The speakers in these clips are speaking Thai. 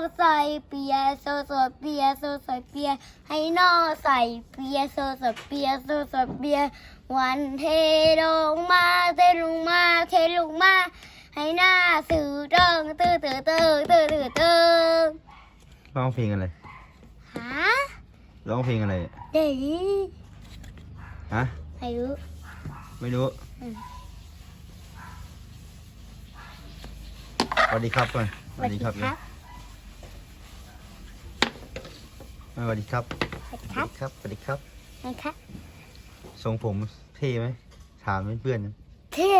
ให้น้องใส่เปียโซโซเปียโซโซเปีย ให้น้องใส่เปียโซโซเปียโซโซเปีย วันเทลงมาเทลงมาเทลงมา ให้หน้าสื่อเติงตื้อตื้อตื้อตื้อตื้อตื้อร้องเพลงอะไรฮะร้องเพลงอะไรเด็กฮะไม่รู้ไม่รู้สวัสดีครับก่อนสวัสดีครับ สวัสดีครับสวัสดีครับสวัสดีสครัวับสดีครับสวัสดีครับนะครับทรงผมเท่ไหมถามเพื่อนๆนะเท่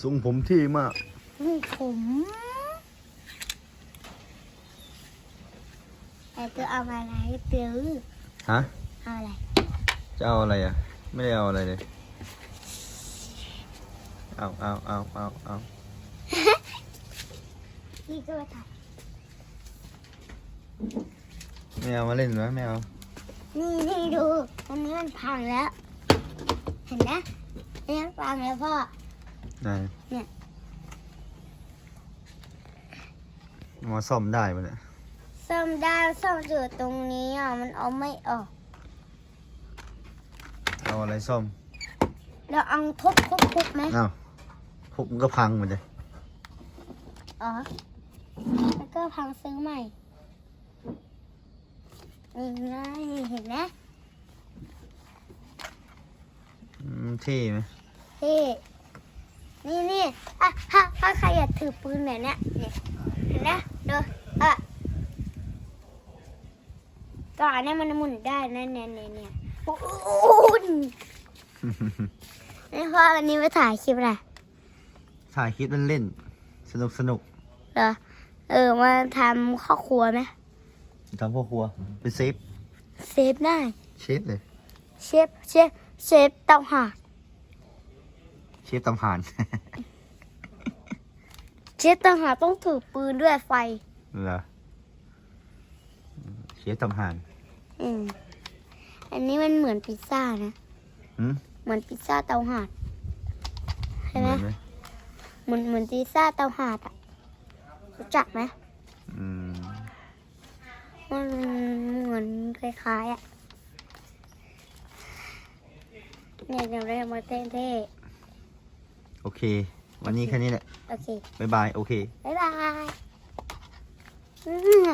ทรงผมเท่มากผมแต่ตัวเอาอะไรตื้อฮะเอาอะไรจะเอาอะไรอะ ไม่ได้เอาอะไรเลยเอาเอาเอาเอาเอา นี่ก็มาถ่ายไม่เอามาเล่นไหมไม่เอานี่นี่ดูอันนี้มันพังแล้ว เห็นไหมนี่มันพังแล้วพ่อไหนเนี่ยมาซ่อมได้ปะเนี่ยซ่อมได้ซ่อมอยู่ตรงนี้อะมันเอาไม่ออกเอาอะไรซ่อมแล้วเอาทุบทุบทุบไหมเอาพวกมันก็พังหมดเลยอ๋อ แล้วก็พังซื้อใหม่นี่ไงเห็นไหมอืมเท่ไหมเฮ้นี่นี่อะถ้าถ้าใครอยากถือปืนแบบเนี้ยเนี่ยเห็นไหมดูอะก่อนเนี่ยมันหมุนได้นะเนี่ยเนี่ยเนี่ยโอ้โหนี่พ่อวันนี้ไปถ่ายคลิปอะไรถ่ายคลิปเล่นๆสนุกสนุกเหรอ เออมาทำข้าวครัวไหมทำพ่อครัวเป็นเซฟเซฟได้เชฟเลย เชฟเชฟเชฟเตาห่านเชฟตำหาน เชฟเตาห่านต้องถือปืนด้วยไฟ เหรอเชฟตำหานอืมอันนี้มันเหมือนพิซซ่านะ หืมเหมือนพิซซ่าเตาห่านใช่เหไหมมือนไหม เหมือนเหมือนพิซซ่าเตาห่านอะ รู้จักไหมอืมมันเหมือนคล้ายๆอะเนี่ยจะเรียกมาเท่โอเค วันนี้แค่นี้แหละๆโอเค บ๊ายบาย โอเค บ๊ายบายอืม